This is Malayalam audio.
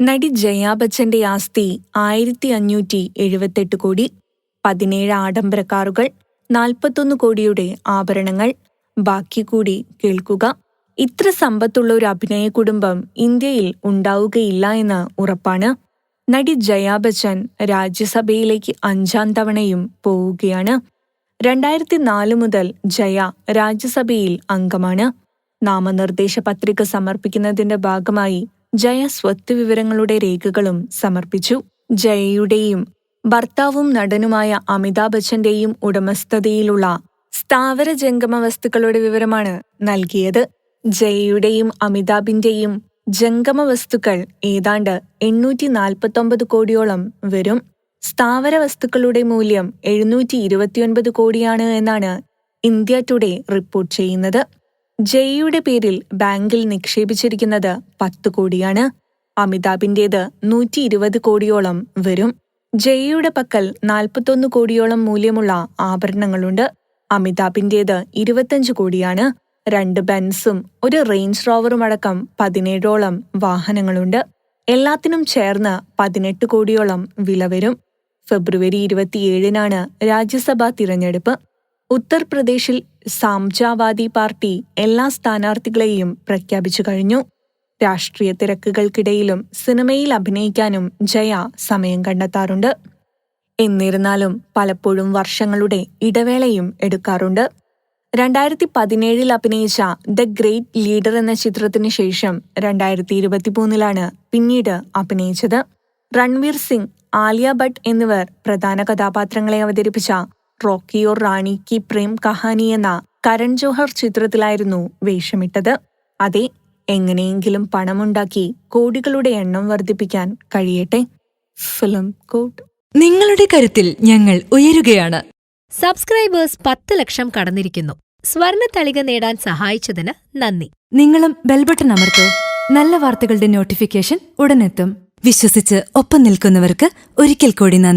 നടി ജയാ ബച്ചന്റെ ആസ്തി ആയിരത്തി അഞ്ഞൂറ്റി എഴുപത്തെട്ട് കോടി പതിനേഴ് ആഡംബര കാറുകൾ നാൽപ്പത്തൊന്ന് കോടിയുടെ ആഭരണങ്ങൾ. ബാക്കി കൂടി കേൾക്കുക. ഇത്ര സമ്പത്തുള്ള ഒരു അഭിനയ കുടുംബം ഇന്ത്യയിൽ ഉണ്ടാവുകയില്ല എന്ന് ഉറപ്പാണ്. നടി ജയാ ബച്ചൻ രാജ്യസഭയിലേക്ക് അഞ്ചാം തവണയും പോവുകയാണ്. രണ്ടായിരത്തി നാല് മുതൽ ജയ രാജ്യസഭയിൽ അംഗമാണ്. നാമനിർദ്ദേശ പത്രിക സമർപ്പിക്കുന്നതിന്റെ ഭാഗമായി ജയ സ്വത്ത് വിവരങ്ങളുടെ രേഖകളും സമർപ്പിച്ചു. ജയയുടെയും ഭർത്താവും നടനുമായ അമിതാഭ് ബച്ചന്റെയും ഉടമസ്ഥതയിലുള്ള സ്ഥാവര ജംഗമ വസ്തുക്കളുടെ വിവരമാണ് നൽകിയത്. ജയയുടെയും അമിതാഭിന്റെയും ജംഗമ വസ്തുക്കൾ ഏതാണ്ട് എണ്ണൂറ്റി നാൽപ്പത്തൊമ്പത് കോടിയോളം വരും. സ്ഥാവര വസ്തുക്കളുടെ മൂല്യം എഴുന്നൂറ്റി ഇരുപത്തിയൊൻപത് കോടിയാണ് എന്നാണ് ഇന്ത്യ ടുഡേ റിപ്പോർട്ട് ചെയ്യുന്നത്. ജയയുടെ പേരിൽ ബാങ്കിൽ നിക്ഷേപിച്ചിരിക്കുന്നത് പത്ത് കോടിയാണ്. അമിതാഭിന്റേത് നൂറ്റി ഇരുപത് കോടിയോളം വരും. ജയയുടെ പക്കൽ നാൽപ്പത്തൊന്ന് കോടിയോളം മൂല്യമുള്ള ആഭരണങ്ങളുണ്ട്. അമിതാഭിന്റേത് ഇരുപത്തഞ്ച് കോടിയാണ്. രണ്ട് ബെൻസും ഒരു റേഞ്ച് റോവറും അടക്കം പതിനേഴോളം വാഹനങ്ങളുണ്ട്. എല്ലാത്തിനും ചേർന്ന് പതിനെട്ട് കോടിയോളം വില വരും. ഫെബ്രുവരി ഇരുപത്തിയേഴിനാണ് രാജ്യസഭാ തിരഞ്ഞെടുപ്പ്. ഉത്തർപ്രദേശിൽ സാംജാവാദി പാർട്ടി എല്ലാ സ്ഥാനാർത്ഥികളെയും പ്രഖ്യാപിച്ചു കഴിഞ്ഞു. രാഷ്ട്രീയ തിരക്കുകൾക്കിടയിലും സിനിമയിൽ അഭിനയിക്കാനും ജയ സമയം കണ്ടെത്താറുണ്ട്. എന്നിരുന്നാലും പലപ്പോഴും വർഷങ്ങളുടെ ഇടവേളയും എടുക്കാറുണ്ട്. രണ്ടായിരത്തി പതിനേഴിൽ അഭിനയിച്ച ദ ഗ്രേറ്റ് ലീഡർ എന്ന ചിത്രത്തിന് ശേഷം രണ്ടായിരത്തി ഇരുപത്തിമൂന്നിലാണ് പിന്നീട് അഭിനയിച്ചത്. രൺവീർ സിംഗ് ആലിയ ഭട്ട് എന്നിവർ പ്രധാന കഥാപാത്രങ്ങളെ അവതരിപ്പിച്ച റോക്കിയോർ റാണി കി പ്രേം കഹാനി എന്ന കരൺ ജോഹർ ചിത്രത്തിലായിരുന്നു വേഷമിട്ടത്. അതെ എങ്ങനെയെങ്കിലും പണമുണ്ടാക്കി കോടികളുടെ എണ്ണം വർദ്ധിപ്പിക്കാൻ കഴിയട്ടെ. Film court. നിങ്ങളുടെ കരുത്തിൽ ഞങ്ങൾ ഉയരുകയാണ്. സബ്സ്ക്രൈബേഴ്സ് പത്ത് ലക്ഷം കടന്നിരിക്കുന്നു. സ്വർണ തളിക നേടാൻ സഹായിച്ചതിന് നന്ദി. നിങ്ങളും ബെൽബട്ടൺ അമർത്തോ. നല്ല വാർത്തകളുടെ നോട്ടിഫിക്കേഷൻ ഉടനെത്തും. വിശ്വസിച്ച് ഒപ്പം നിൽക്കുന്നവർക്ക് ഒരിക്കൽ കൂടി നന്ദി.